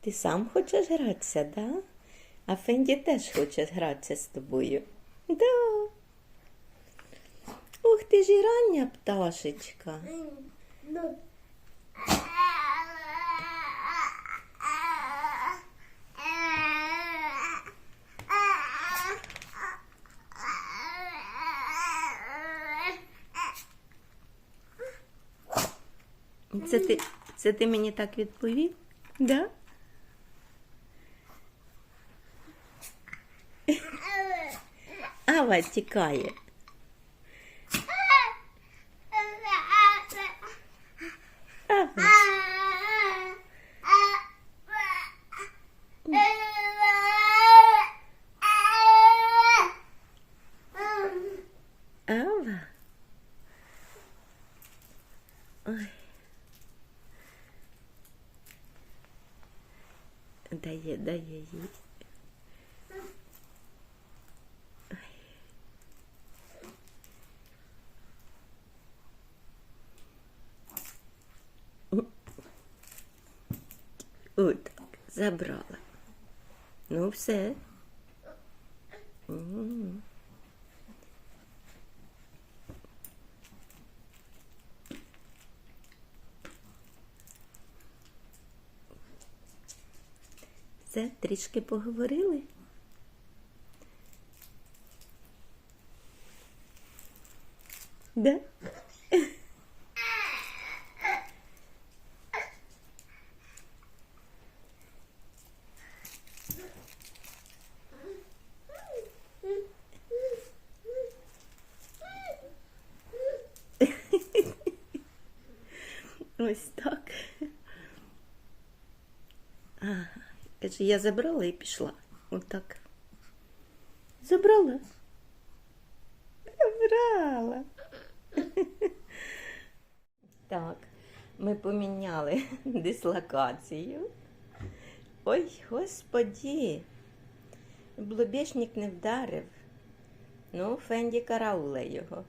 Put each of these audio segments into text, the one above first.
Ти сам хочеш гратися, да? А Фенді теж хоче гратися з тобою. Да. Ух ти ж і рання пташечка. Це ти, це ти мені так відповів? Да? Ава тікає. Ава. Ава. Ой. Дає, дає їй. От забрала. Ну, все. Все, трішки поговорили. Да? Ось так. Каже, я забрала і пішла. Отак. Забрала. Забрала. Так, ми поміняли дислокацію. Ой, господі. Блобєшник не вдарив. Ну, Фенді караула його.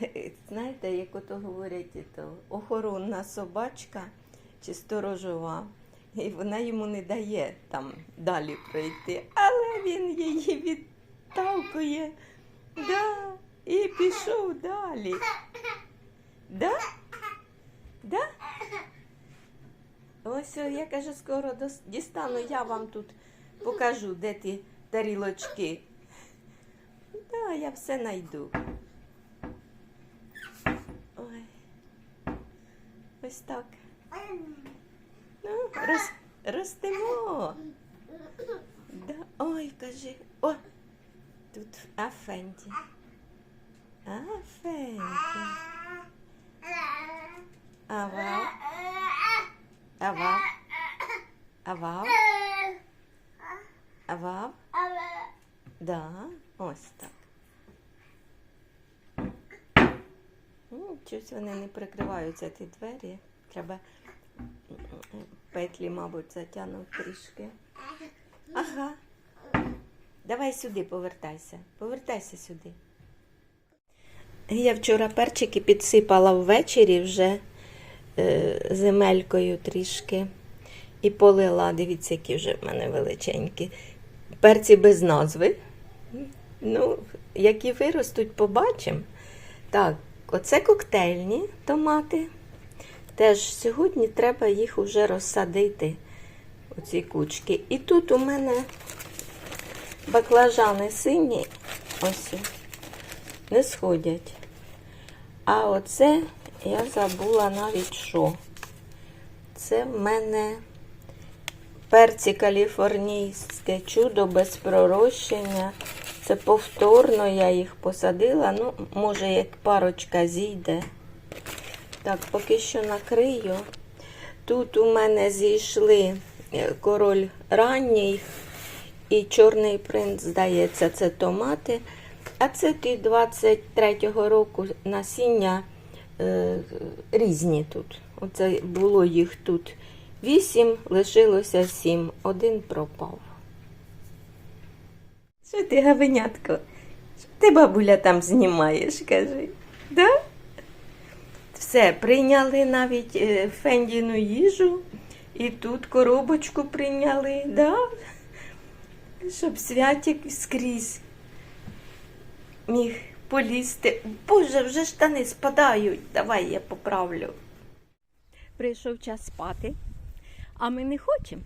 Знаєте, як ото говорять, то охоронна собачка чи сторожова, і вона йому не дає там далі пройти, але він її відталкує. Да, і пішов далі. Да? Да? Ось я кажу, скоро дістану, я вам тут покажу, де ті тарілочки. Да, я все знайду. Ой. Ось так. Ну, роз, ростемо. Да. Ой, кажи. О, тут Афенті. Афенті. Ава. Ава. Ава. Ава. Да, ось так. Ну, Щось вони не прикриваються ті двері. Треба петлі, мабуть, затягнути трішки. Ага. Давай сюди повертайся. Повертайся сюди. Я вчора перчики підсипала ввечері вже е, земелькою трішки. І полила, дивіться, які вже в мене величенькі. Перці без назви. Ну, які виростуть, побачимо. Так, оце коктейльні томати. Теж сьогодні треба їх вже розсадити, оці кучки. І тут у мене баклажани сині, ось не сходять. А оце я забула навіть що. Це в мене перці каліфорнійське чудо без пророщення. Це повторно я їх посадила. Ну, може, як парочка зійде. Так, поки що накрию. Тут у мене зійшли е, король ранній і чорний принц, здається, це томати. А це ті 23-го року насіння е, різні тут. Оце було їх тут вісім, лишилося сім. Один пропав. Що ти, гавенятко? Що ти, бабуля, там знімаєш, кажи? Да? Все, прийняли навіть е, фендіну їжу. І тут коробочку прийняли, да? щоб святик скрізь міг полізти. Боже, вже штани спадають. Давай я поправлю. Прийшов час спати, а ми не хочемо.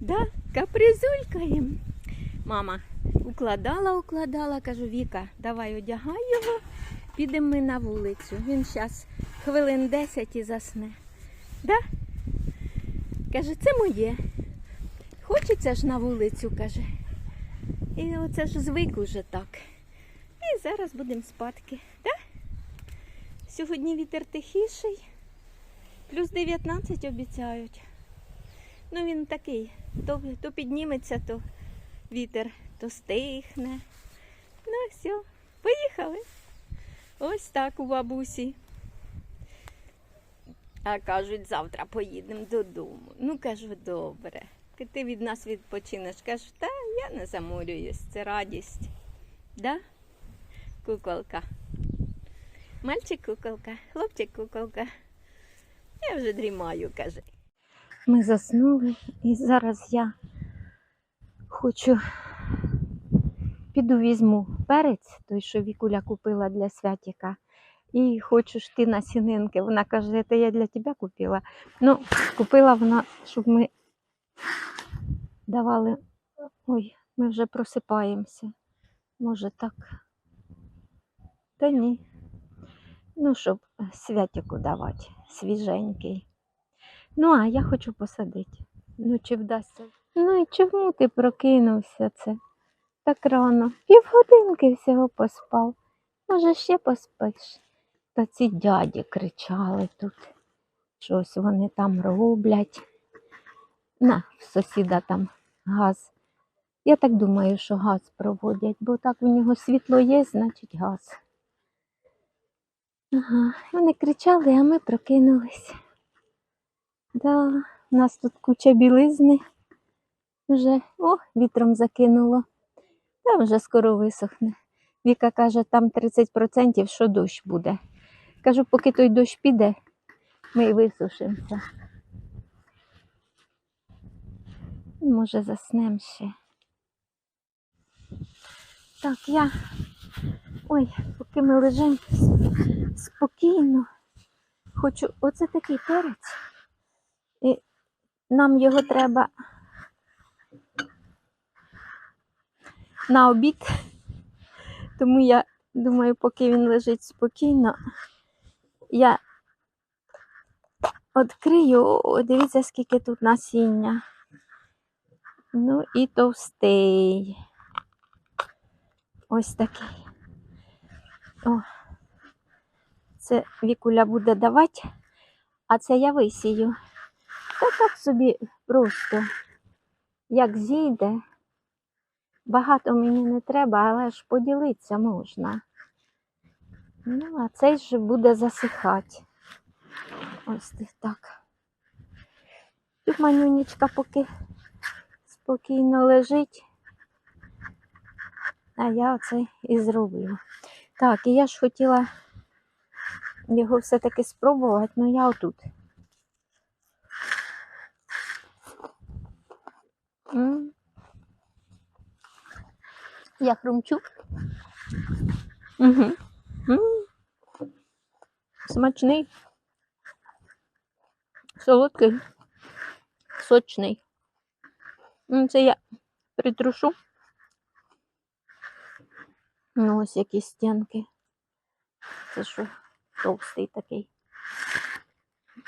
Да, капризулькаємо. Мама укладала, укладала, кажу, Віка, давай одягай його, підемо ми на вулицю. Він зараз хвилин 10 і засне. Да? Каже, це моє. Хочеться ж на вулицю, каже. І оце ж звик уже так. І зараз будемо спадки. Да? Сьогодні вітер тихіший, плюс 19 обіцяють. Ну він такий, то, то підніметься, то вітер, то стихне. Ну все, поїхали. Ось так у бабусі. А кажуть, завтра поїдемо додому. Ну, кажу, добре. Ти від нас відпочинеш. Кажу, та я не заморююсь, це радість. Да? Куколка. Мальчик куколка, хлопчик куколка. Я вже дрімаю, каже. Ми заснули, і зараз я хочу піду візьму перець, той, що Вікуля купила для святіка. І хочу ти насінинки. Вона каже, це я для тебе купила. Ну, купила вона, щоб ми давали. Ой, ми вже просипаємося. Може так. Та ні. Ну, щоб святіку давати, свіженький. Ну, а я хочу посадити. Ну, чи вдасться? Ну і чому ти прокинувся це? Так рано. Півгодинки всього поспав. Може, ще поспиш? Та ці дяді кричали тут. Щось вони там роблять. На, в сусіда там газ. Я так думаю, що газ проводять, бо так у нього світло є, значить газ. Ага, вони кричали, а ми прокинулись. Да, у нас тут куча білизни. Вже, о, вітром закинуло. Та вже скоро висохне. Віка каже, там 30%, що дощ буде. Кажу, поки той дощ піде, ми й висушимося. Може, заснемо ще. Так, я. Ой, поки ми лежимо спокійно. Хочу, оце такий перець. І нам його треба на обід. Тому я думаю, поки він лежить спокійно, я відкрию, дивіться, скільки тут насіння. Ну і товстий. Ось такий. О, це Вікуля буде давати, а це я висію. Та так собі просто, як зійде. Багато мені не треба, але ж поділитися можна. Ну, а цей же буде засихати. Ось так. Тут манюнічка поки спокійно лежить. А я оце і зроблю. Так, і я ж хотіла його все-таки спробувати, але я отут. М. Я хрумчу. Угу. Смачний. Солодкий, сочний. Це я притрушу. Ну, ось які стінки. Це що, товстий такий.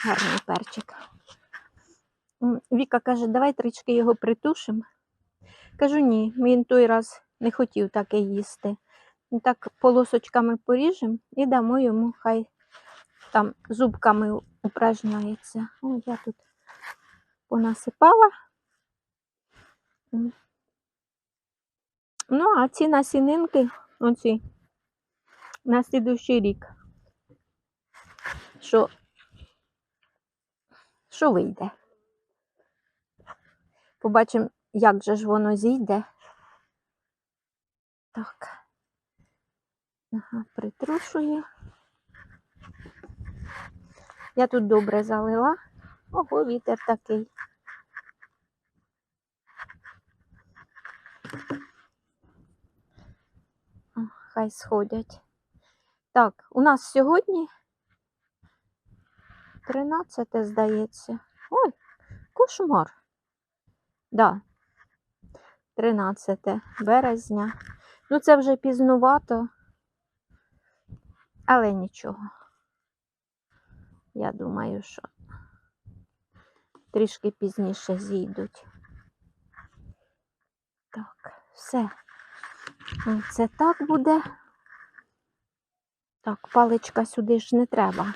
Гарний перчик. Віка каже, давай трішки його притушимо. Кажу, ні, він той раз не хотів таке їсти. Так полосочками поріжемо і дамо йому, хай там зубками упражняється. О, я тут понасипала. Ну, а ці насінинки, оці, на слідущий рік. Що, що вийде? Побачимо, як же ж воно зійде. Так. Ага, притрушую. Я тут добре залила Ого, вітер такий. Хай сходять. Так, у нас сьогодні 13, здається. Ой, кошмар. Да. 13 березня. Ну, це вже пізнувато, але нічого. Я думаю, що трішки пізніше зійдуть. Так, все. Це так буде. Так, паличка сюди ж не треба.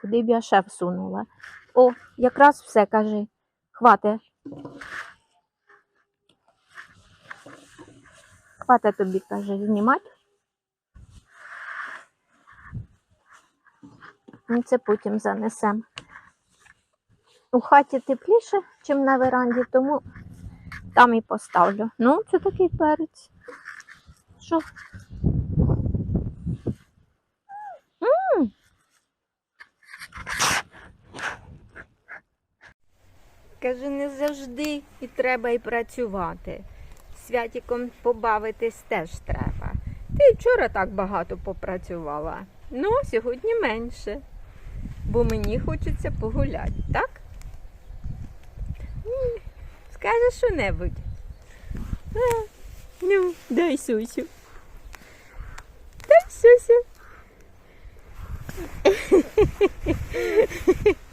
Куди б я ще всунула? О, якраз все, кажи. Хвате. Хвате тобі, каже, знімати. Ну, це потім занесем. У хаті тепліше, ніж на веранді, тому там і поставлю. Ну, це такий перець. Що? Каже, не завжди і треба і працювати. Святіком побавитись теж треба. Ти вчора так багато попрацювала. Ну, сьогодні менше. Бо мені хочеться погуляти, так? Скажеш що-небудь. А, ну, дай сусю. Дай сусю.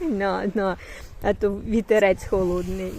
На, на, а то вітерець холодний.